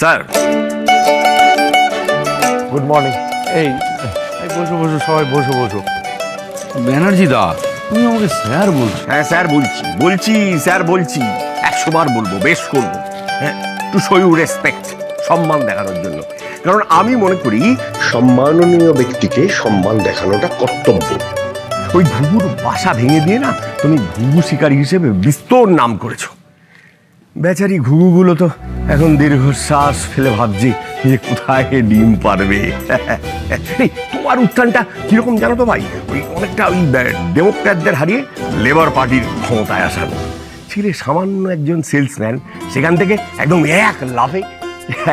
Sir. Good morning এই এই বসো বসো সবাই বসো বসো। ব্যানার্জি দা তুমি আমাকে স্যার বলছো। হ্যাঁ স্যার বলছি বলছি স্যার বলছি। একশো বার বলব বেশ করব। হ্যাঁ টু শো ইউ রেসপেক্ট সম্মান দেখানোর জন্য। কারণ আমি মনে করি সম্মাননীয় ব্যক্তিকে সম্মান দেখানোটা কর্তব্য। ওই ঘুঘুর বাসা ভেঙে দিয়ে না তুমি ঘুঘু শিকারী হিসেবে বিস্তর নাম করেছ। বেচারি ঘুঘুগুলো তো এখন দীর্ঘশ্বাস ফেলে ভাবছি যে কোথায় ডিম পারবে। তোমার উত্থানটা কীরকম জানো তো ভাই? ওই অনেকটা ওই ডেমোক্র্যাটদের হারিয়ে লেবার পার্টির ক্ষমতায় আসার ছিলে সামান্য একজন সেলসম্যান, সেখান থেকে একদম এক লাভে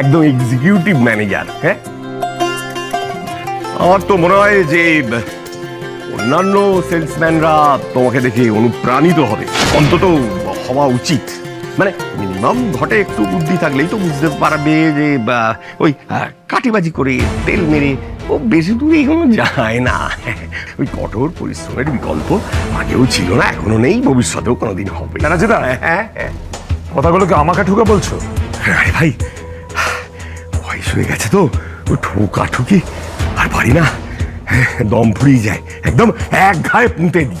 একদম এক্সিকিউটিভ ম্যানেজার হ্যাঁ? আমার তো মনে হয় যে, অন্যান্য সেলসম্যানরা তোমাকে দেখে অনুপ্রাণিত হবে। অন্তত হওয়া উচিত। মানে মিনিমাম ঘটে একটু বুদ্ধি থাকলেই তো বুঝতে পারবে যে বা, ওই কাটিবাজি করে তেল মেরে ও বেশি দূরে এখনও যায় না। ওই কঠোর পরিশ্রমের বিকল্প আগেও ছিল না এখনও নেই ভবিষ্যতেও কোনোদিন হবে। ব্যানার্জি দা হ্যাঁ হ্যাঁ। কথাগুলো কি আমাকে ঠুকে বলছো? আরে ভাই বয়স হয়ে গেছে তো ও ঠোকা ঠুকি আর পারি না। হ্যাঁ, দম ফুরিয়ে যায় একদম এক ঘায়ে পুঁতে দিই।